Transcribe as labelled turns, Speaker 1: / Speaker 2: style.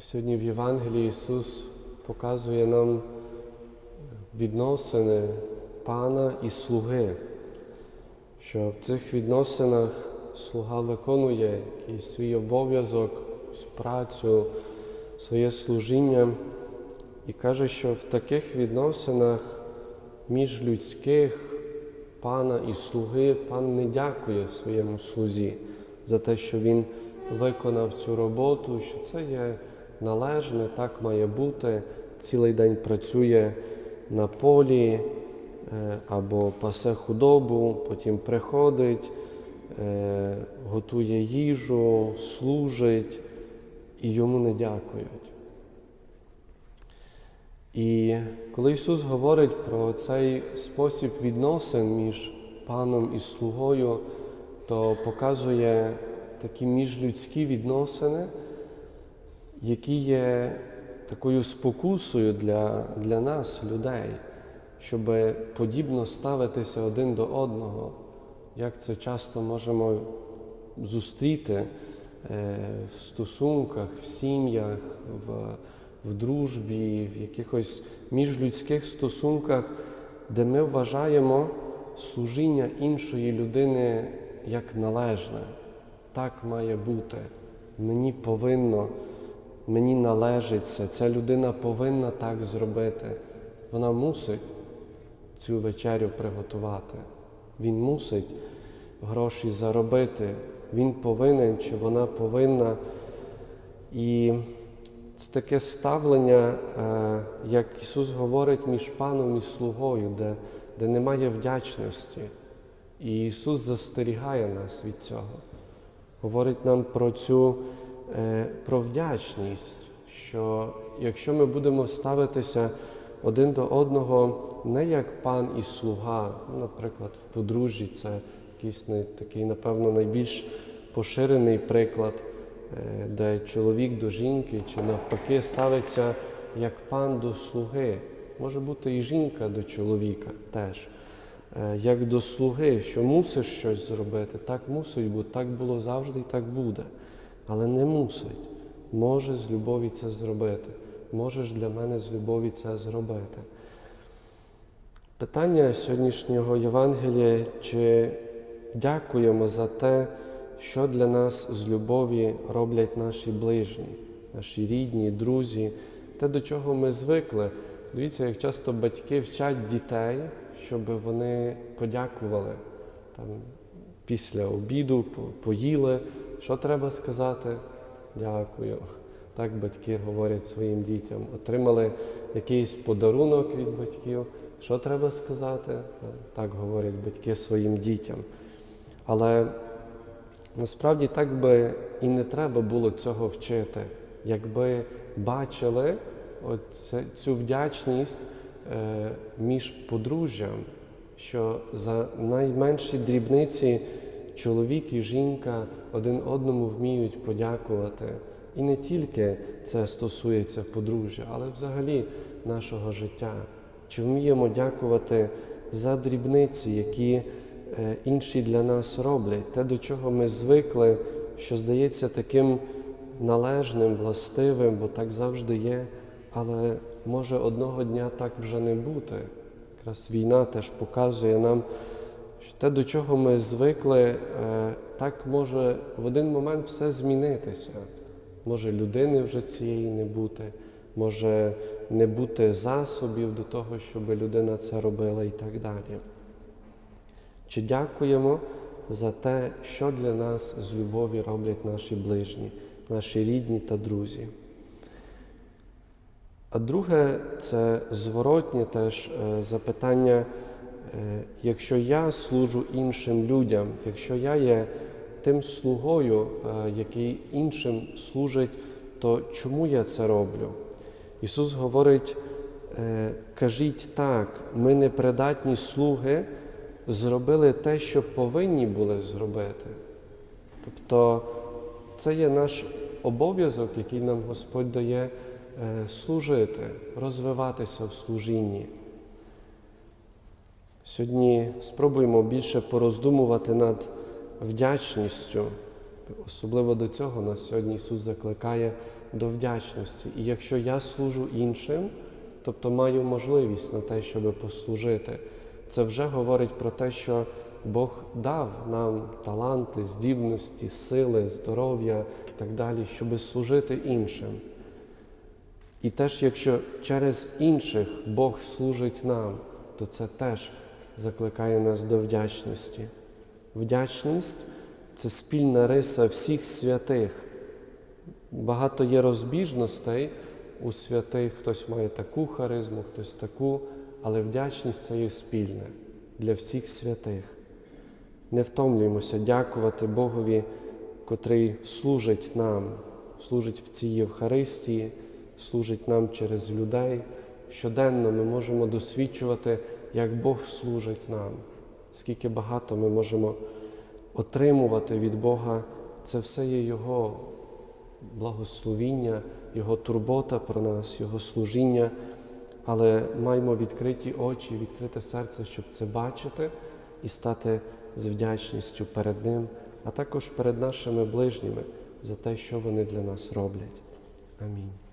Speaker 1: Сьогодні в Євангелії Ісус показує нам відносини пана і слуги, що в цих відносинах слуга виконує якийсь свій обов'язок, працю, своє служіння. І каже, що в таких відносинах між людських пана і слуги пан не дякує своєму слузі за те, що він виконав цю роботу, що це є належне, так має бути. Цілий день працює на полі е, або пасе худобу, потім приходить, е, готує їжу, служить і йому не дякують. І коли Ісус говорить про цей спосіб відносин між паном і слугою, то показує такі міжлюдські відносини, які є такою спокусою для, для нас, людей, щоб подібно ставитися один до одного, як це часто можемо зустріти е, в стосунках, в сім'ях, в, в дружбі, в якихось міжлюдських стосунках, де ми вважаємо служіння іншої людини як належне. Так має бути. Мені повинно, мені належить це. Ця людина повинна так зробити. Вона мусить цю вечерю приготувати. Він мусить гроші заробити. Він повинен чи вона повинна. І це таке ставлення, е, як Ісус говорить між паном і слугою, де, де немає вдячності. І Ісус застерігає нас від цього. Говорить нам про цю про вдячність, що якщо ми будемо ставитися один до одного не як пан і слуга, ну, наприклад, в подружжі це якийсь такий, напевно, найбільш поширений приклад, е, де чоловік до жінки чи навпаки ставиться як пан до слуги. Може бути і жінка до чоловіка теж. Е, Як до слуги, що мусиш щось зробити, так мусить бути, так було завжди і так буде. Але не мусить. Може з любові це зробити. Можеш для мене з любові це зробити. Питання сьогоднішнього Євангелія, чи дякуємо за те, що для нас з любові роблять наші ближні, наші рідні, друзі, те, до чого ми звикли. Дивіться, як часто батьки вчать дітей, щоб вони подякували там, після обіду, поїли. Що треба сказати? Дякую. Так батьки говорять своїм дітям. Отримали якийсь подарунок від батьків. Що треба сказати? Так говорять батьки своїм дітям. Але насправді так би і не треба було цього вчити, якби бачили оце, цю вдячність е, між подружжям, що за найменші дрібниці чоловік і жінка один одному вміють подякувати. І не тільки це стосується подружжя, але взагалі нашого життя. Чи вміємо дякувати за дрібниці, які е, інші для нас роблять, те, до чого ми звикли, що здається таким належним, властивим, бо так завжди є, але може одного дня так вже не бути. Якраз війна теж показує нам, що те, до чого ми звикли, е, так може в один момент все змінитися. Може людини вже цієї не бути, може не бути засобів до того, щоб людина це робила і так далі. Чи дякуємо за те, що для нас з любові роблять наші ближні, наші рідні та друзі? А друге, це зворотнє теж е, запитання, якщо я служу іншим людям, якщо я є тим слугою, е, який іншим служить, то чому я це роблю? Ісус говорить, е, кажіть так, ми непридатні слуги зробили те, що повинні були зробити. Тобто це є наш обов'язок, який нам Господь дає е, служити, розвиватися в служінні. Сьогодні спробуємо більше пороздумувати над вдячністю. Особливо до цього нас сьогодні Ісус закликає до вдячності. І якщо я служу іншим, тобто маю можливість на те, щоб послужити, це вже говорить про те, що Бог дав нам таланти, здібності, сили, здоров'я і так далі, щоб служити іншим. І теж, якщо через інших Бог служить нам, то це теж закликає нас до вдячності. Вдячність це спільна риса всіх святих. Багато є розбіжностей у святих, хтось має таку харизму, хтось таку, але вдячність це є спільне для всіх святих. Не втомлюємося дякувати Богові, котрий служить нам, служить в цій Євхаристії, служить нам через людей. Щоденно ми можемо досвідчувати, як Бог служить нам, скільки багато ми можемо отримувати від Бога, це все є Його благословіння, Його турбота про нас, Його служіння, але маємо відкриті очі, відкрите серце, щоб це бачити і стати з вдячністю перед Ним, а також перед нашими ближніми за те, що вони для нас роблять. Амінь.